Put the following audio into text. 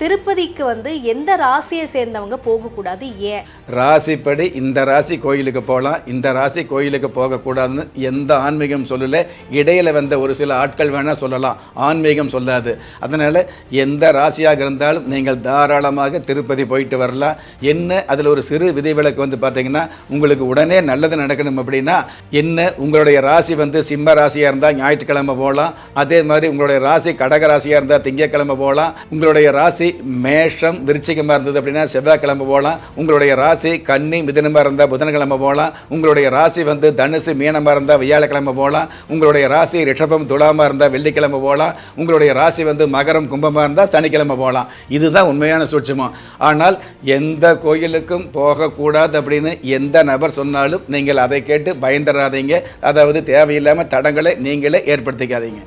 திருப்பதிக்கு வந்து எந்த ராசியை சேர்ந்தவங்க போகக்கூடாது? ஏன்? ராசிப்படி இந்த ராசி கோயிலுக்கு போகலாம். இந்த ராசி கோயிலுக்கு போகக்கூடாதுன்னு எந்த ஆன்மீகம் சொல்லலை. இடையில வந்த ஒரு சில ஆட்கள் வேணால் சொல்லலாம். ஆன்மீகம் சொல்லாது. அதனால் எந்த ராசியாக இருந்தாலும் நீங்கள் தாராளமாக திருப்பதி போயிட்டு வரலாம். என்ன அதில் ஒரு சிறு விதிவிலக்கு வந்து பார்த்தீங்கன்னா உங்களுக்கு உடனே நல்லது நடக்கணும் அப்படின்னா என்ன உங்களுடைய ராசி வந்து சிம்ம ராசியாக இருந்தால் ஞாயிற்றுக்கிழமை போகலாம். அதே மாதிரி உங்களுடைய ராசி கடக ராசியாக இருந்தால் திங்கட்கிழமை போகலாம். உங்களுடைய ராசி மேஷம் விருச்சிகமாக இருந்தது அப்படின்னா செவ்வாய்க்கிழமை போகலாம். உங்களுடைய ராசி கன்னி மிதனமாக இருந்தால் புதன்கிழமை போகலாம். உங்களுடைய ராசி வந்து தனுசு மீனமாக இருந்தால் வியாழக்கிழமை போகலாம். உங்களுடைய ராசி ரிஷபம் துலாமாக இருந்தால் வெள்ளிக்கிழமை போகலாம். உங்களுடைய ராசி வந்து மகரம் கும்பமாக இருந்தால் சனிக்கிழமை போகலாம். இதுதான் உண்மையான சூட்சமம். ஆனால் எந்த கோயிலுக்கும் போகக்கூடாது அப்படின்னு எந்த நபர் சொன்னாலும் நீங்கள் அதை கேட்டு பயந்துடாதீங்க அதாவது தேவையில்லாமல் தடங்களை நீங்களே ஏற்படுத்திக்காதீங்க.